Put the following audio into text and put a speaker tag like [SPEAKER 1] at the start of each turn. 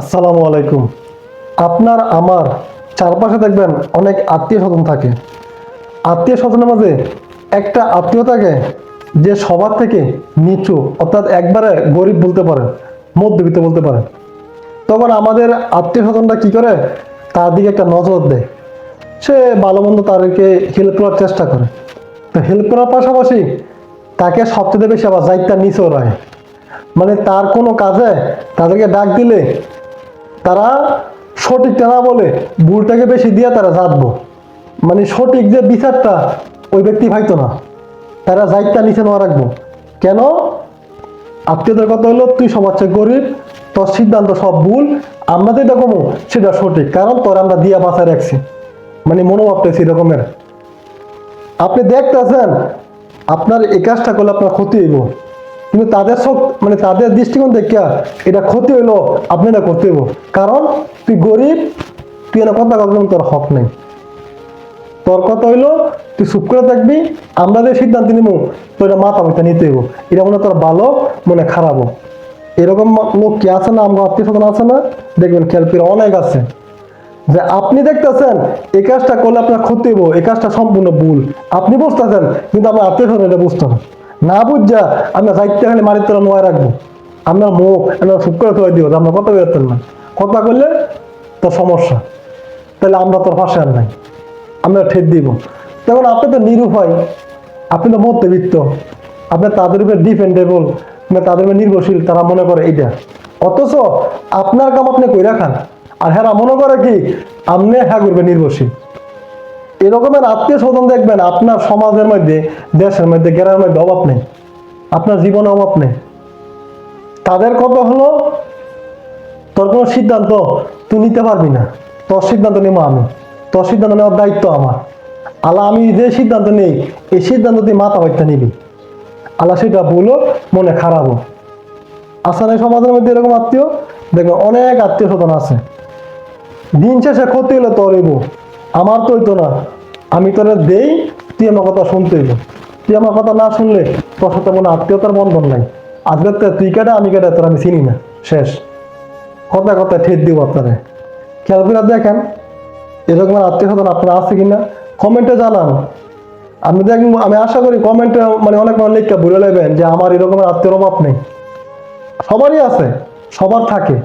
[SPEAKER 1] আসসালামু আলাইকুম। আপনার, আমার চারপাশে দেখবেন অনেক আত্মীয় স্বজন থাকে। আত্মীয় স্বজনের মাঝে একটা আত্মীয় থাকে যে সবার থেকে নিচু, অর্থাৎ একবারে গরিব বলতে পারেন মধ্যবিত্ত বলতে পারেন তখন আমাদের আত্মীয় স্বজনরা কী করে? তার দিকে একটা নজর দেয়। সে ভালো মন্দ তাদেরকে হেল্প করার চেষ্টা করে। তো হেল্প করার পাশাপাশি তাকে সবচেয়ে বেশি আবার দায়িত্ব নিচেও রায় মানে তার কোনো কাজে তাদেরকে ডাক দিলে তারা সঠিকটা না বলে ভুলটাকে বেশি দিয়ে তারা জাতবো মানে সঠিক যে বিচারটা ওই ব্যক্তি পাইতো না, তারা দায়িত্ব নিচে নেওয়া রাখব। কেন? আত্মীয়দের কথা হলো, তুই চেয়ে গরিব, তোর সিদ্ধান্ত সব ভুল, আমরা যেটা কমো সেটা সঠিক, কারণ তোর আমরা দিয়া বাঁচায় রাখছি। মানে মনোভাবটা সেরকমের আপনি দেখতেছেন, আপনার এই কাজটা করলে আপনার ক্ষতি হইব। কিন্তু তাদের সব মানে তাদের দৃষ্টিকোণ দেখিয়া এটা ক্ষতি হইল আপনি এটা করতে হইব। কারণ, তুই গরিব, তুই এটা কথা কথা তোর হক নেই। তোর কথা হইল, তুই চুপ করে থাকবি, আমরা যে সিদ্ধান্ত নিব তো এটা মাথা মাথা নিতে হইব। এটা মনে তোর ভালো, মনে খারাপও। এরকম লোক কি আছে না, আমার আত্মীয় স্বজন আছে না? দেখবেন খেয়াল করে অনেক আছে। যে আপনি দেখতেছেন, এই কাজটা করলে আপনার ক্ষতি হইব, এই কাজটা সম্পূর্ণ ভুল। আপনি বুঝতেছেন, কিন্তু আমার আত্মীয় স্বজন এটা বুঝতে না না বুঝা, আমরা দায়িত্ব খালি মারির তোরা নোয়া রাখব। আপনার মুখ, আমরা করে তোলা যে আমরা কথা বেরোতেন না। কথা করলে তো সমস্যা। তাহলে আমরা তোর পাশে আর নাই। আমরা ঠেক দিব। তখন আপনি তো নিরুপায় আপনি তো মধ্যবিত্ত। আপনি তাদের উপরে ডিপেন্ডেবল মানে তাদের উপরে নির্ভরশীল, তারা মনে করে এইটা। অথচ আপনার কাম আপনি কই রাখান আর হ্যাঁ মনে করে কি আপনি হ্যাঁ করবে নির্ভরশীল। এরকমের আত্মীয় স্বজন দেখবেন, আপনার সমাজের মধ্যে, দেশের মধ্যে, গ্রামের মধ্যে অভাব নেই। আপনার জীবনে অভাব নেই। তাদের কথা হলো, তোর কোনো সিদ্ধান্ত তুই নিতে পারবি না। তোর সিদ্ধান্ত নেব আমি। তোর সিদ্ধান্ত নেওয়ার দায়িত্ব আমার। আল্লাহ, আমি যে সিদ্ধান্ত নেই, এই সিদ্ধান্ত তুই মাথা বাড়তে নিবি। আল্লাহ সেটা বলো মনে খারাপও। আসান এই সমাজের মধ্যে এরকম আত্মীয়? দেখবেন অনেক আত্মীয় স্বজন আছে। দিন শেষে ক্ষতি হলে তোর আমার তো হইতো না, আমি তোরে দেই, তুই আমার কথা শুনতে হইব। তুই আমার কথা না শুনলে তোর সাথে কোনো আত্মীয়তার বন্ধন নাই। আজকে তো তুই কেটে আমি কেটে তোর আমি চিনি না। শেষ। কথা কথা ঠেট দিব আপনারে। খেয়াল করে দেখেন, এরকম আত্মীয় স্বজন আপনার আছে কিনা, কমেন্টে জানান। আমি দেখ আমি আশা করি কমেন্টে মানে অনেক মানুষ লিখতে ভুলে নেবেন যে আমার এরকমের আত্মীয়র অভাব নেই। সবারই আছে, সবার থাকে।